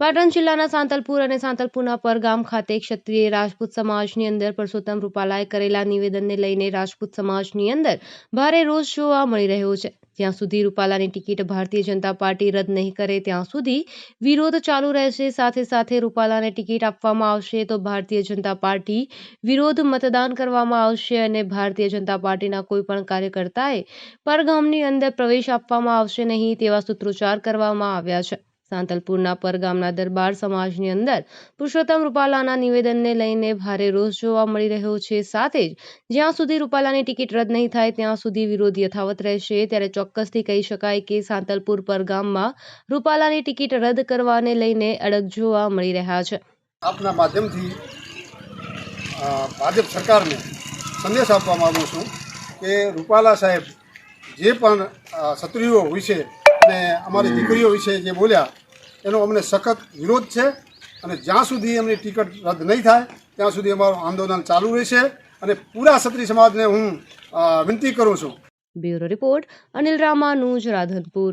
પાટણ જિલ્લાના સાંતલપુર અને સાંતલપુરના પરગામ ખાતે ક્ષત્રિય રાજપૂત સમાજની અંદર પરસોત્તમ રૂપાલાએ કરેલા નિવેદનને લઈને રાજપૂત સમાજની અંદર ભારે રોષ જોવા મળી રહ્યો છે. જ્યાં સુધી રૂપાલાની ટિકિટ ભારતીય જનતા પાર્ટી રદ નહીં કરે, ત્યાં સુધી વિરોધ ચાલુ રહેશે. સાથે સાથે રૂપાલાને ટિકિટ આપવામાં આવશે તો ભારતીય જનતા પાર્ટી વિરોધ મતદાન કરવામાં આવશે અને ભારતીય જનતા પાર્ટીના કોઈ પણ કાર્યકર્તાએ પરગામની અંદર પ્રવેશ આપવામાં આવશે નહીં તેવા સૂત્રોચ્ચાર કરવામાં આવ્યા છે. સાંતલપુરના પરગામના દરબાર સમાજની અંદર પુરુષોત્તમ રૂપાલાના નિવેદનને લઈને ભારે રોષ જોવા મળી રહ્યો છે. સાથે જ જ્યાં સુધી રૂપાલાની ટિકિટ રદ નહીં થાય, ત્યાં સુધી વિરોધ યથાવત રહેશે. ત્યારે ચોક્કસથી કહી શકાય કે સાંતલપુર પરગામમાં રૂપાલાની ટિકિટ રદ કરવાને લઈને અડગ જોવા મળી રહ્યા છે. આપના માધ્યમથી ભાજપ સરકારને સંદેશ આપવા માગું છું કે રૂપાલા સાહેબ જે પણ સત્રીઓ વિશે અને અમારી દીકરીઓ વિશે જે બોલ્યા એનો અમને સખત વિરોધ છે અને જ્યાં સુધી એમની ટિકિટ રદ નહીં થાય, ત્યાં સુધી અમારું આંદોલન ચાલુ રહેશે અને પૂરા ક્ષત્રિય સમાજને હું વિનંતી કરું છું. Bureau report Anil Ramanuj, Radhanpur.